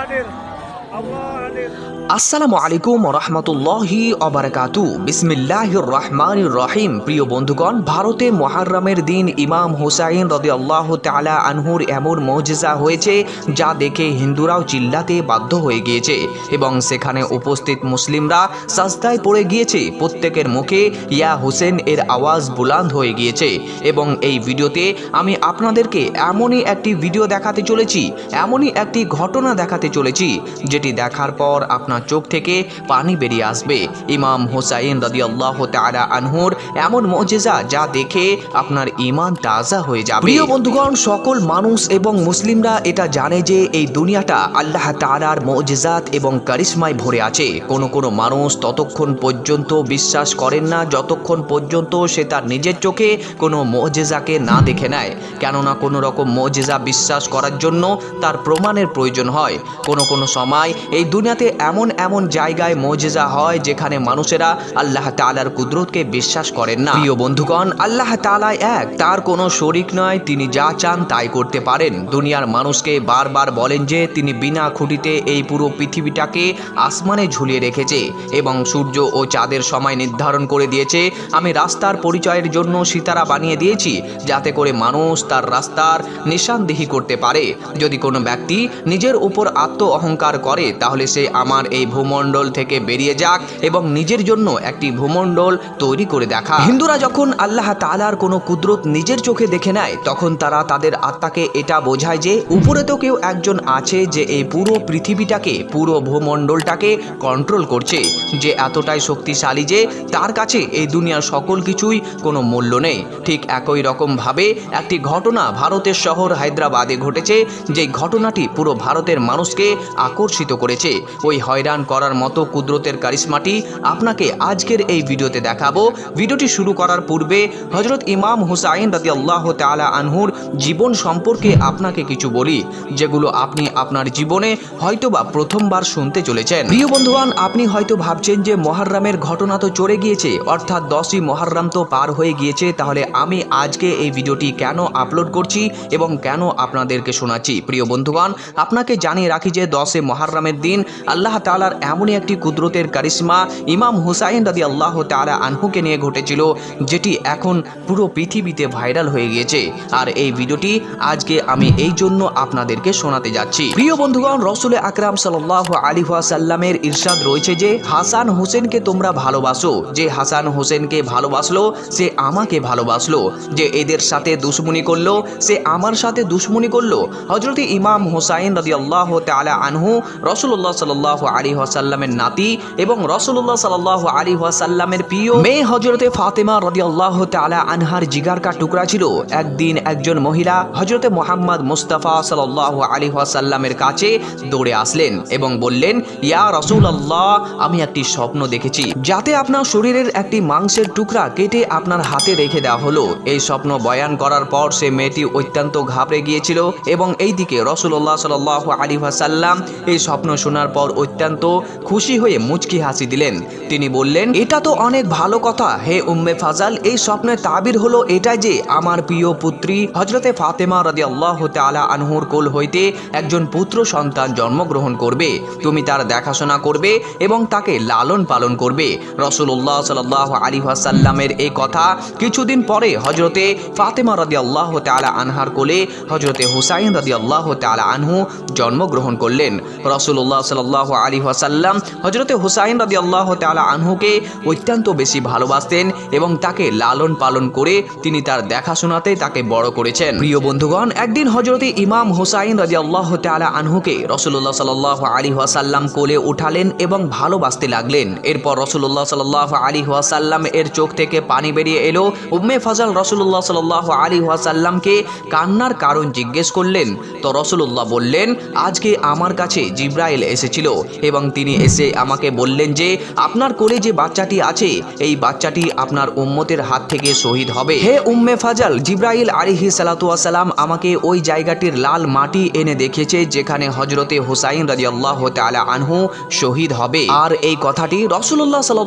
القادر আসসালামু আলাইকুম রহমতুল্লাহি অবরাকাতু বিসমিল্লাহির রহমান রহিম। প্রিয় বন্ধুগণ, ভারতে মহারমের দিন ইমাম হুসাইন রদি আল্লাহ তালা আনহুর এমন মৌজেজা হয়েছে, যা দেখে হিন্দুরাও চিল্লাতে বাধ্য হয়ে গিয়েছে এবং সেখানে উপস্থিত মুসলিমরা সাজদায় পড়ে গিয়েছে। প্রত্যেকের মুখে ইয়া হুসেন এর আওয়াজ বুলান্দ হয়ে গিয়েছে এবং এই ভিডিওতে আমি আপনাদেরকে এমনই একটি ভিডিও দেখাতে চলেছি, এমনই একটি ঘটনা দেখাতে চলেছি যেটি দেখার পর আপনার চোখ থেকে পানি বেরিয়ে আসবে। ইমাম হোসাইন রদি আল্লাহ তালা আনহুর এমন মজেজা যা দেখে আপনার ইমান তাজা হয়ে যাবে। প্রিয় বন্ধুগণ, সকল মানুষ এবং মুসলিমরা এটা জানে যে এই দুনিয়াটা আল্লাহ তালার মজেজাত এবং কারিশমায় ভরে আছে। কোনো কোনো মানুষ ততক্ষণ পর্যন্ত বিশ্বাস করেন না, যতক্ষণ পর্যন্ত সে তার নিজের চোখে কোনো মজেজাকে না দেখে নেয়। কেননা কোনো রকম মজেজা বিশ্বাস করার জন্য তার প্রমাণের প্রয়োজন হয়। কোনো কোনো সময় এই দুনিয়াতে এমন এমন জায়গায় মজেজা হয় যেখানে মানুষেরা আল্লাহ তালার কুদরতকে বিশ্বাস করেন না। প্রিয় বন্ধুগণ, আল্লাহ তালা এক। তার কোনো শরিক নয়, তিনি যা চান তাই করতে পারেন। দুনিয়ার মানুষকে বারবার বলেন যে, তিনি বিনা খুঁটিতে এই পুরো পৃথিবীটাকে আসমানে ঝুলিয়ে রেখেছে এবং সূর্য ও চাঁদের সময় নির্ধারণ করে দিয়েছে। আমি রাস্তার পরিচয়ের জন্য সিতারা বানিয়ে দিয়েছি, যাতে করে মানুষ তার রাস্তার নিশানদেহি করতে পারে। যদি কোনো ব্যক্তি নিজের উপর আত্ম অহংকার করে তাহলে সে আমার এই ভূমণ্ডল থেকে বেরিয়ে যাক এবং নিজের জন্য একটি ভূমণ্ডল তৈরি করে দেখা। হিন্দুরা যখন আল্লাহ তালার কোনো কুদরত নিজের চোখে দেখে নেয়, তখন তারা তাদের আত্মাকে এটা বোঝায় যে উপরে তো কেউ একজন আছে যে এই পুরো পৃথিবীটাকে, পুরো ভূমণ্ডলটাকে কন্ট্রোল করছে, যে এতটাই শক্তিশালী যে তার কাছে এই দুনিয়ার সকল কিছুই কোনো মূল্য নেই। ঠিক একই রকমভাবে একটি ঘটনা ভারতের শহর হায়দ্রাবাদে ঘটেছে, যে ঘটনাটি পুরো ভারতের মানুষকে আকর্ষিত করেছে। ওই হয়রান করার মতো কুদরতের কারিশমাটি আপনাকে আজকের এই ভিডিওতে দেখাবো। ভিডিওটি শুরু করার পূর্বে হজরত ইমাম হুসাইন রাজি আল্লাহ তালা আনহুর জীবন সম্পর্কে আপনাকে কিছু বলি, যেগুলো আপনি আপনার জীবনে হয়তোবা প্রথমবার শুনতে চলেছেন। প্রিয় বন্ধুবান আপনি হয়তো ভাবছেন যে মহাররামের ঘটনা তো চড়ে গিয়েছে, অর্থাৎ দশই মহাররাম তো পার হয়ে গিয়েছে, তাহলে আমি আজকে এই ভিডিওটি কেন আপলোড করছি এবং কেন আপনাদেরকে শোনাচ্ছি? প্রিয় বন্ধুগণ, আপনাকে জানিয়ে রাখি যে দশে মহাররামের দিন, আল্লাহ তালার এমনই একটি কুদরতের কারিশ্মা ইমাম হুসাইন রাদি আল্লাহ তালা আনহুকে নিয়ে ঘটেছিল, যেটি এখন পুরো পৃথিবীতে ভাইরাল হয়ে গিয়েছে। আর এই ভিডিওটি আজকে আমি এই জন্য আপনাদেরকে শোনাতে যাচ্ছি। প্রিয় বন্ধুগণ, রসুল আকরাম সাল্লাহ আলী সাল্লামের ইরশাদ রয়েছে যে, হাসান হোসেনকে তোমরা ভালোবাসো। যে হাসান হোসেনকে ভালোবাসলো, সে আমাকে ভালোবাসলো। যে এদের সাথে দুশ্মনী করল, সে আমার সাথে দুশ্মনী করল। হজরত ইমাম হোসাইন রাজি আল্লাহ তালা আনহু রসুল্লাহ সাল্লাহ আলী সাল্লামের নাতি এবং রসুল্লাহ সাল্লাহ আলী সাল্লামের প্রিয় মেয়ে হজরতে ফাতেমা রদি আল্লাহ তালা আনহার জিগার কা টুকরা ছিল। একদিন একজন মহিলা হজরতে মোহাম্মদ মুস্তাফা সাল্লাহ আলী সাল্লামের কাছে দৌড়ে আসলেন এবং বললেন, ইয়া রসুল আল্লাহ আমি একটি স্বপ্ন দেখেছি। যাতে আপনার শরীরের একটি মাংসের টুকরা কেটে আপনার হাতে রেখে দেওয়া হলো। এই স্বপ্ন বয়ান করার পর সে মেয়েটি অত্যন্ত ঘাবড়ে গিয়েছিল এবং এইদিকে রসুল্লাহ সাল আলী সাল্লাম এই স্বপ্ন শোনার পর অত্যন্ত খুশি হয়ে মুচকি হাসি দিলেন। তিনি বললেন, এটা তো অনেক ভালো কথা। হে উম্মে ফাজাল, এই স্বপ্নের তাবির হলো এটাই যে আমার প্রিয় পুত্রী হজরতে ফাতেমা রাজি আল্লাহ তালা আনহুর কোল হইতে একজন পুত্র সন্তান জন্মগ্রহণ করবে। তুমি তার দেখাশোনা করবে এবং তাকে লালন পালন করবে। রসুল্লাহ সাল আলী সাল্লামের এই কথা কিছুদিন পরে হজরতে ফাতেমা রাদি আল্লাহ তালা আনহার কোলে হজরতে হুসাইন রাদি আল্লাহ তালা আনহু জন্মগ্রহণ করলেন। রসুল্লাহ সাল আলী সাল্লাম হজরতে হুসাইন রাদি আল্লাহ তালা আনহুকে অত্যন্ত বেশি ভালোবাসতেন এবং তাকে লালন পালন করে তিনি তার দেখাশোনাতে তাকে বড় করেছেন। প্রিয় বন্ধুগণ, একদিন হজরতে ইমাম হুসাইন রাজি আল্লাহ তালা আনহুকে রসুল্লাহ সাল আলী সাল্লাম কোলে উঠালেন এবং ভালোবাসতে লাগলেন। এরপর রসুল্লাহ সাল আলী সাল্লাম এর চোখ থেকে পানি বেরিয়ে এলো। উম্মে ফাজাল রসুল্লাহ সাল আলী সাল্লামকে কান্নার কারণ জিজ্ঞেস করলেন। তো রসুল্লাহ বললেন, আজকে আমার কাছে জিব্রাইল এসেছিল এবং তিনি এসে আমাকে বললেন যে, আপনার কোলে যে বাচ্চাটি আছে, এই বাচ্চাটি আপনার উম্মতের হাত থেকে শহীদ হবে। হে উম্মে ফাজাল, জিব্রাইল আলিহি সালাতুয়াসাল্লাম আমাকে ওই জায়গাটির লাল মাটি এনে দেখিয়েছে যেখানে হজরতে হুসাইন রাজি আল্লাহ তালা আনহু শহীদ হবে। আর এই কথাটি রসুল্লাহ সাল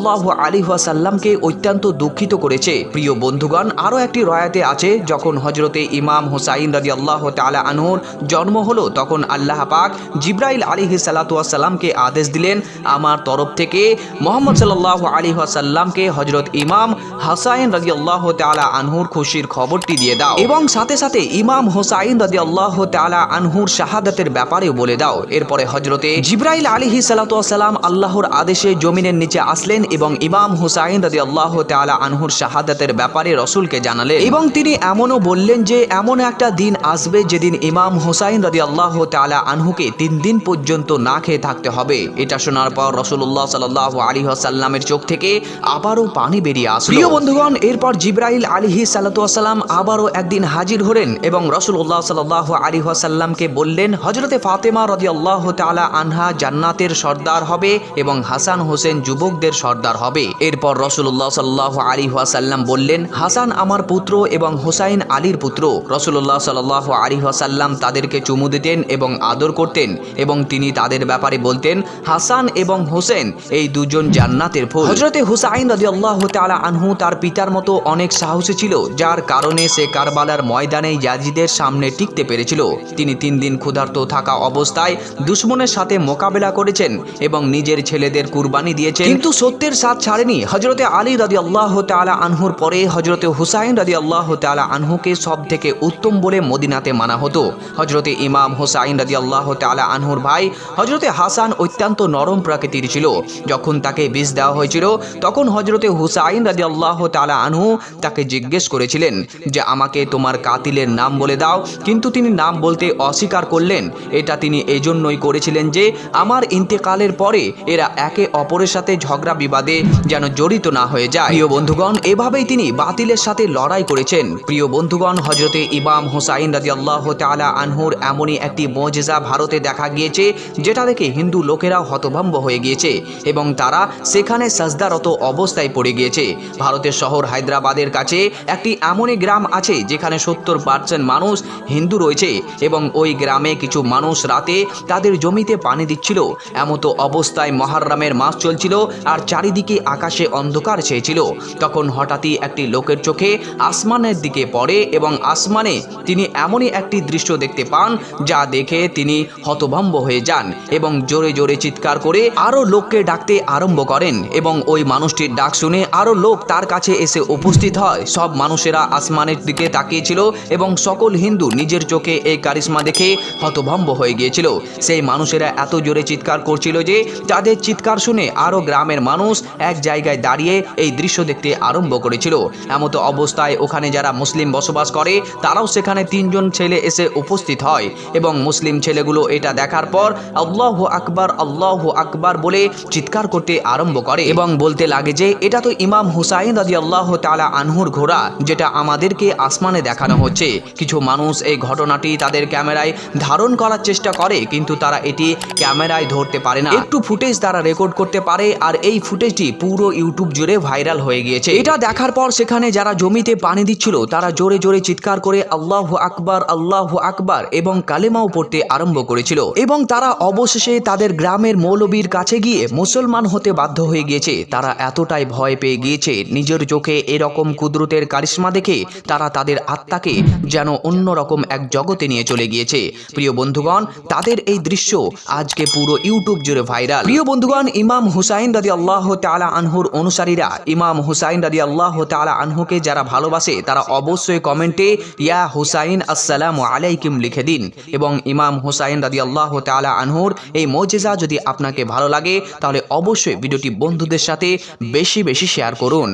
আলী সাল্লামকে অত্যন্ত দুঃখিত করেছে। প্রিয় বন্ধুগণ, আরও একটি রয়াতে আছে, যখন হজরতে ইমাম হুসাইন রাজি আল্লাহ তালা আনহুর জন্ম হলো, তখন আল্লাহ পাক জিব্রাইল আলী আলিহি সাল্লাতুয়াসাল্লামকে আদেশ দিলেন আমার তরফ থেকে মোহাম্মদ সাল্লাহ আলী সাল্লামকে হজরত ইমাম হাসাইন রাজি আল্লাহ তালা আনহুর খুশির খবরটি দিয়ে দাও এবং সাথে সাথে ইমাম হোসাইন রাজি আল্লাহ তালা আনহুর শাহাদাতের ব্যাপারেও বলে দাও। এরপরে হজরতে জিব্রাইল আলিহি সাল্লাতুয়াসাল্লাম আল্লাহর আদেশে জমিনের নিচে আসলেন এবং ইমাম হুসাইন রাজি আল্লাহ তালা আনহুর শাহাদাতের ব্যাপারে রসুলকে জানালেন এবং তিনি এমনও বললেন যে, এমন একটা দিন আসবে যেদিন ইমাম হুসাইন রাজি আল্লাহ তালা আনহুকে তিন দিন পর্যন্ত না খেয়ে থাকতে হবে। এটা শোনার পর রসুল্লাহ সাল্লাহ আলী সাল্লামের চোখ থেকে আবারও পানি বেরিয়ে আসলো। প্রিয় বন্ধুগণ, এরপর জিব্রাইল আলিহি সাল্লাতাম আবারও একদিন হাজির হলেন এবং রসুল্লাহ সাল্লাহ আলী সাল্লামকে বললেন হজরতে ফাতেমা রদি আল্লাহ তালা আনহা জান্নাতের সর্দার হবে এবং হাসান হোসেন যুবকদের সর্দার হবে। এরপর রসুল্লাহ সাল্লাহ আলী সাল্লাম বললেন, হাসান আমার পুত্র এবং হোসাইন আলীর পুত্র। রসুল্লাহ সাল্লাহ আলী সাল্লাম তাদেরকে চুমু দিতেন এবং আদর করতেন এবং তিনি তাদের ব্যাপারে বলতেন হাসান এবং হোসেন এই দুজন জান্নাতের ফুল। হজরতে হুসাইন রাজি আল্লাহ তালা আনহু তার পিতার মতো অনেক সাহসী ছিল যার কারণে সে কারবালার ময়দানে ইয়াজিদের সামনে টিকতে পেরেছিল। তিনি তিন দিন ক্ষুধার্ত থাকা অবস্থায় দুশ্মনের সাথে মোকাবেলা করেছেন এবং নিজের ছেলেদের কুরবানি দিয়েছেন। কিন্তু সত্যের সাথ ছাড়েনি। হজরতে আলী রাজি আল্লাহ তালা আনহুর পরে হজরতে হুসাইন রাজি আল্লাহ তালা আনহুকে সব থেকে উত্তম বলে মদিনাতে মানা হতো। হজরতে ইমাম হোসাইন রাজি আল্লাহ তালা আনহুর ভাই হজরতে হাসান অত্যন্ত নরম প্রকৃতির ছিল। যখন তাকে বিষ দেওয়া হয়েছিল, তখন হজরতে হুসাইন রাজি আল্লাহ তালা আনহু তাকে জিজ্ঞেস করেছিলেন যে, আমাকে তোমার কাতিলের নাম বলে দাও। কিন্তু তিনি নাম বলতে অস্বীকার করলেন। এটা তিনি এই জন্যই করেছিলেন যে, আমার ইন্তেকালের পরে এরা একে অপরের সাথে ঝগড়া বিবাদে যেন জড়িত না হয়ে যায়। প্রিয় বন্ধুগণ, এভাবেই তিনি বাতিলের সাথে লড়াই করেছেন। প্রিয় বন্ধুগণ, হজরতে ইমাম হুসাইন রাজি আল্লাহ তালা আনহুর এমনই একটি মজেজা ভারতে দেখা গিয়েছে যেটা দেখে হিন্দু লোকেরাও হতভম্ব হয়ে গিয়েছে এবং তারা সেখানে সাজদারত অবস্থায় পড়ে গিয়েছে। ভারতের শহর হায়দ্রাবাদের কাছে একটি এমনই গ্রাম আছে যেখানে সত্তর পার্সেন্ট মানুষ হিন্দু রয়েছে এবং ওই গ্রামে কিছু মানুষ রাতে তাদের জমিতে পানি দিচ্ছিল। এমতো অবস্থায় মহারামের মাস চলছিল আর চারিদিকে আকাশে অন্ধকার চেয়েছিল তখন হঠাৎই একটি লোকের চোখে আসমানের দিকে পড়ে এবং আসমানে তিনি এমনই একটি দৃশ্য দেখতে পান যা দেখে তিনি হতভম্ব হয়ে যান। এবং জোরে জোরে চিৎকার করে আরও লোককে ডাকতে আরম্ভ করেন এবং ওই মানুষটির ডাক শুনে আরও লোক তার কাছে এসে উপস্থিত হয়। সব মানুষেরা আসমানের দিকে তাকিয়েছিল এবং সকল হিন্দু নিজের চোখে এই কারিশ্মা দেখে হতভম্ব হয়ে গিয়েছিল। সেই মানুষেরা এত জোরে চিৎকার করছিল যে তাদের চিৎকার শুনে আরও গ্রামের মানুষ এক জায়গায় দাঁড়িয়ে এই দৃশ্য দেখতে আরম্ভ করেছিল। এমতো অবস্থায় ওখানে যারা মুসলিম বসবাস করে, তারাও সেখানে তিনজন ছেলে এসে উপস্থিত হয় এবং মুসলিম ছেলেগুলো এটা দেখার পর আল্লাহ আকবার আল্লাহ আকবার বলে চিৎকার করতে আরম্ভ করে এবং বলতে লাগে যে, এটা তো ইমাম হুসাইন রাজি আল্লাহ তালা আনহুর ঘোড়া, যেটা আমাদেরকে আসমানে দেখানো হচ্ছে। কিছু মানুষ এই ঘটনাটি তাদের ক্যামেরায় ধারণ করার চেষ্টা করে, কিন্তু তারা এটি ক্যামেরায় ধরতে পারে না। একটু ফুটেজ তারা রেকর্ড করতে পারে, আর এই ফুটেজটি পুরো ইউটিউব জুড়ে ভাইরাল হয়ে গিয়েছে। এটা দেখার পর সেখানে যারা জমিতে পানি দিচ্ছিল, তারা জোরে জোরে চিৎকার করে আল্লাহ আকবার আল্লাহ আকবার এবং কালেমাও পড়তে আরম্ভ করেছিল। এবং তারা অবশেষে তাদের গ্রামের মৌলবীর কাছে গিয়ে মুসলমান হতে বাধ্য হয়ে গিয়েছে। তারা এতটাই ভয় পেয়ে গিয়েছে, নিজের চোখে এরকম কুদরতের কারিশ্মা দেখে তারা তাদের আত্মাকে যেন অন্যরকম এক জগতে নিয়ে চলে গিয়েছে। প্রিয় বন্ধুগণ, তাদের এই দৃশ্য আজকে পুরো ইউটিউব জুড়ে ভাইরাল। প্রিয় বন্ধুগণ, ইমাম হুসাইন রাদি আল্লাহ তালা আনহুর অনুসারীরা, ইমাম হুসাইন রাদি আল্লাহ তালা আনহুকে যারা ভালোবাসে, তারা অবশ্যই কমেন্টে ইয়া হুসাইন আসসালাম আলাইকিম লিখে দিন। এবং ইমাম হুসাইন রাদি আল্লাহ তালা আনহুর এই মজেজা যদি আপনাকে ভালো লাগে, তাহলে অবশ্যই ভিডিওটি বন্ধুদের সাথে বেশি বেশি শেয়ার করুন।